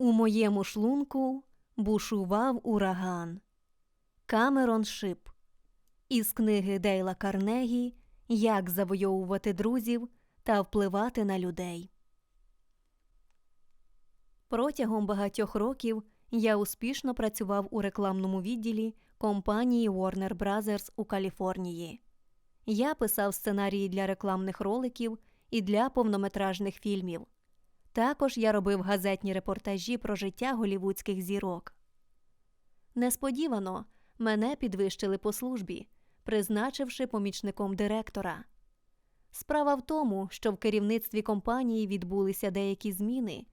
У моєму шлунку бушував ураган. Камерон Шип із книги Дейла Карнегі Як завойовувати друзів та впливати на людей. Протягом багатьох років я успішно працював у рекламному відділі компанії Warner Brothers у Каліфорнії. Я писав сценарії для рекламних роликів і для повнометражних фільмів. Також я робив газетні репортажі про життя голівудських зірок. Несподівано мене підвищили по службі, призначивши помічником директора. Справа в тому, що в керівництві компанії відбулися деякі зміни,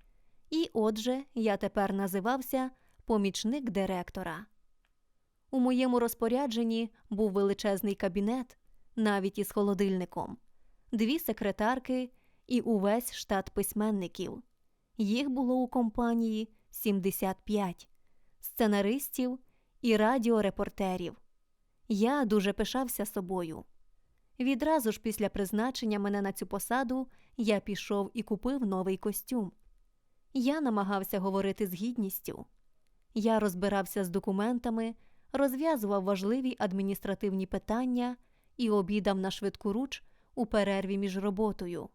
і отже, я тепер називався помічник директора. У моєму розпорядженні був величезний кабінет, навіть із холодильником, дві секретарки і увесь штат письменників. Їх було у компанії 75 сценаристів і радіорепортерів. Я дуже пишався собою. Відразу ж після призначення мене на цю посаду я пішов і купив новий костюм. Я намагався говорити з гідністю. Я розбирався з документами, розв'язував важливі адміністративні питання і обідав на швидку руч у перерві між роботою.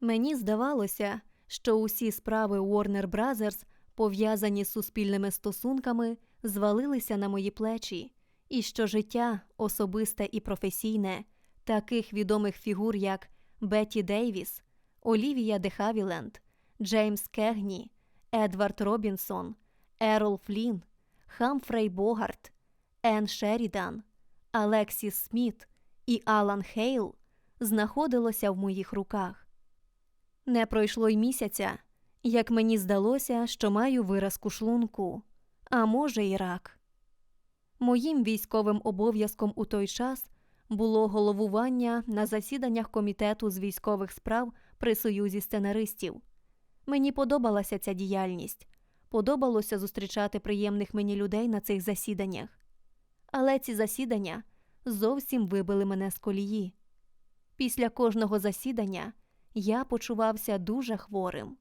Мені здавалося, що усі справи Warner Brothers, пов'язані з суспільними стосунками, звалилися на мої плечі, і що життя, особисте і професійне, таких відомих фігур, як Бетті Дейвіс, Олівія де Хавіленд, Джеймс Кегні, Едвард Робінсон, Ерол Флін, Хамфрей Богарт, Енн Шерідан, Алексіс Сміт і Алан Хейл знаходилося в моїх руках. Не пройшло й місяця, як мені здалося, що маю виразку шлунку, а може, й рак. Моїм військовим обов'язком у той час було головування на засіданнях комітету з військових справ при союзі сценаристів. Мені подобалася ця діяльність, подобалося зустрічати приємних мені людей на цих засіданнях. Але ці засідання зовсім вибили мене з колії. Після кожного засідання я почувався дуже хворим.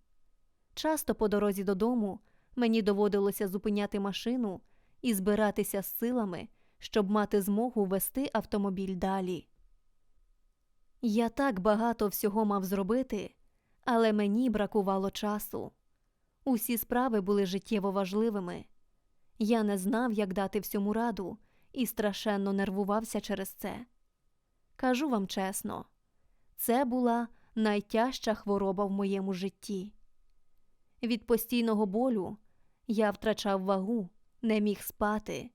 Часто по дорозі додому мені доводилося зупиняти машину і збиратися з силами, щоб мати змогу вести автомобіль далі. Я так багато всього мав зробити, але мені бракувало часу. Усі справи були життєво важливими. Я не знав, як дати всьому раду, і страшенно нервувався через це. Кажу вам чесно, це була найтяжча хвороба в моєму житті. Від постійного болю я втрачав вагу, не міг спати,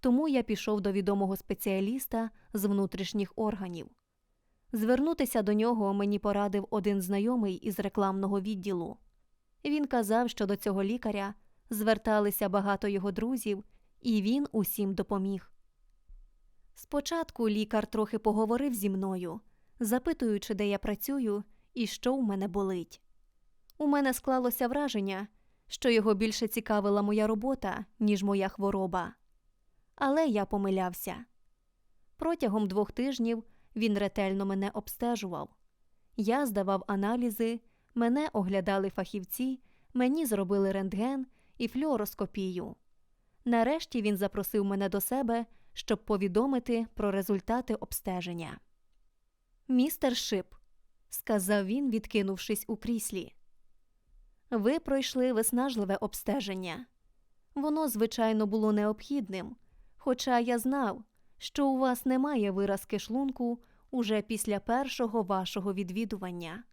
тому я пішов до відомого спеціаліста з внутрішніх органів. Звернутися до нього мені порадив один знайомий із рекламного відділу. Він казав, що до цього лікаря зверталися багато його друзів, і він усім допоміг. Спочатку лікар трохи поговорив зі мною, запитуючи, де я працюю і що в мене болить. У мене склалося враження, що його більше цікавила моя робота, ніж моя хвороба. Але я помилявся. Протягом двох тижнів він ретельно мене обстежував. Я здавав аналізи, мене оглядали фахівці, мені зробили рентген і флюороскопію. Нарешті він запросив мене до себе, щоб повідомити про результати обстеження. Містер Шип, сказав він, відкинувшись у кріслі. Ви пройшли виснажливе обстеження. Воно, звичайно, було необхідним, хоча я знав, що у вас немає виразки шлунку уже після першого вашого відвідування.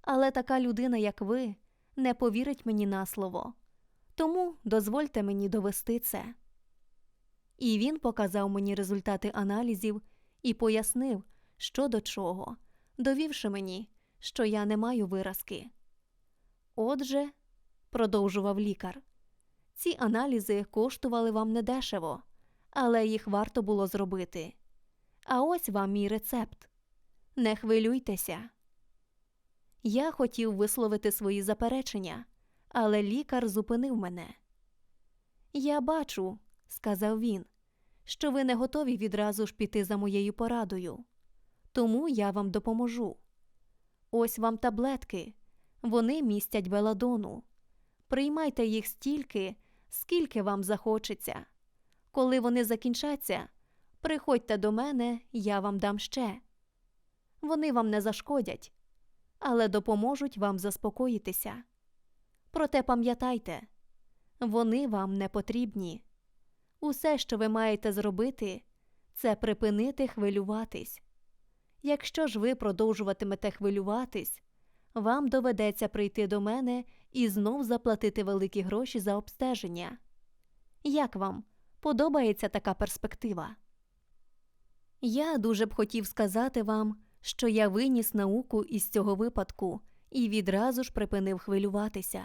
Але така людина, як ви, не повірить мені на слово, тому дозвольте мені довести це. І він показав мені результати аналізів і пояснив, що до чого, довівши мені, що я не маю виразки. Отже, продовжував лікар, ці аналізи коштували вам недешево, але їх варто було зробити. А ось вам мій рецепт. Не хвилюйтеся. Я хотів висловити свої заперечення, але лікар зупинив мене. Я бачу, сказав він, що ви не готові відразу ж піти за моєю порадою, тому я вам допоможу. Ось вам таблетки, вони містять беладону. Приймайте їх стільки, скільки вам захочеться. Коли вони закінчаться, приходьте до мене, я вам дам ще. Вони вам не зашкодять, але допоможуть вам заспокоїтися. Проте пам'ятайте, вони вам не потрібні. Усе, що ви маєте зробити, це припинити хвилюватись. Якщо ж ви продовжуватимете хвилюватись, вам доведеться прийти до мене і знов заплатити великі гроші за обстеження. Як вам подобається така перспектива? Я дуже б хотів сказати вам, що я виніс науку із цього випадку і відразу ж припинив хвилюватися.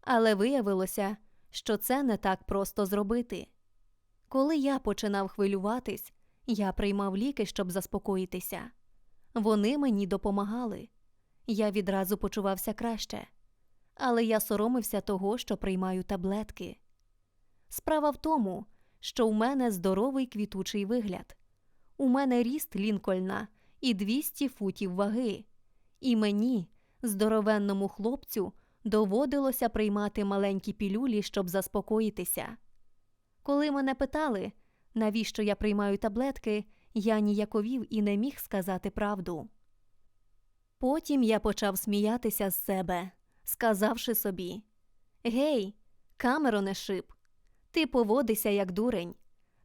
Але виявилося, що це не так просто зробити. Коли я починав хвилюватись, я приймав ліки, щоб заспокоїтися. Вони мені допомагали. Я відразу почувався краще, але я соромився того, що приймаю таблетки. Справа в тому, що у мене здоровий квітучий вигляд. У мене ріст Лінкольна і 200 футів ваги, і мені, здоровенному хлопцю, доводилося приймати маленькі пілюлі, щоб заспокоїтися. Коли мене питали, навіщо я приймаю таблетки, я ніяковів і не міг сказати правду. Потім я почав сміятися з себе, сказавши собі Гей, Камероне шип, ти поводишся як дурень.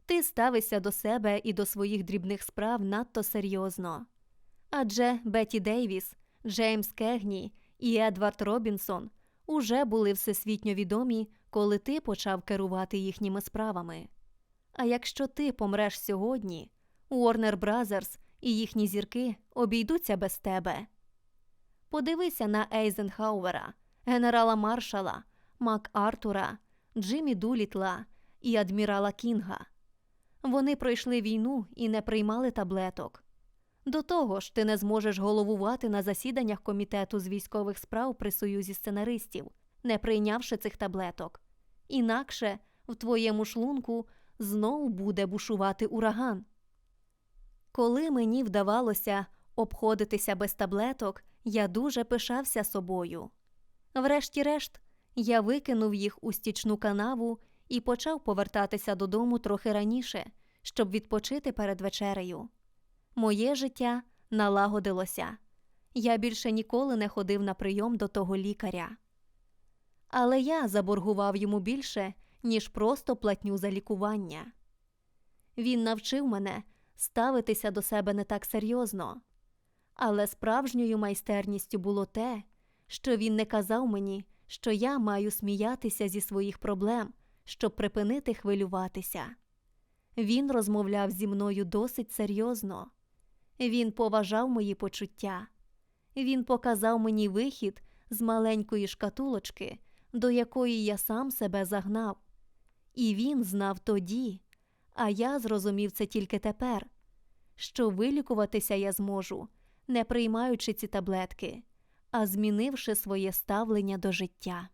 Ти ставишся до себе і до своїх дрібних справ надто серйозно. Адже Бетті Дейвіс, Джеймс Кегні і Едвард Робінсон уже були всесвітньо відомі, коли ти почав керувати їхніми справами. А якщо ти помреш сьогодні, Уорнер Бразерс і їхні зірки обійдуться без тебе. Подивися на Ейзенхауера, генерала Маршала, Мак Артура, Джиммі Дулітла і адмірала Кінга. Вони пройшли війну і не приймали таблеток. До того ж, ти не зможеш головувати на засіданнях комітету з військових справ при союзі сценаристів, не прийнявши цих таблеток. Інакше в твоєму шлунку знов буде бушувати ураган. Коли мені вдавалося обходитися без таблеток, я дуже пишався собою. Врешті-решт, я викинув їх у стічну канаву і почав повертатися додому трохи раніше, щоб відпочити перед вечерею. Моє життя налагодилося. Я більше ніколи не ходив на прийом до того лікаря. Але я заборгував йому більше, ніж просто платню за лікування. Він навчив мене ставитися до себе не так серйозно, але справжньою майстерністю було те, що він не казав мені, що я маю сміятися зі своїх проблем, щоб припинити хвилюватися. Він розмовляв зі мною досить серйозно. Він поважав мої почуття. Він показав мені вихід з маленької шкатулочки, до якої я сам себе загнав. І він знав тоді, а я зрозумів це тільки тепер, що вилікуватися я зможу, не приймаючи ці таблетки, а змінивши своє ставлення до життя.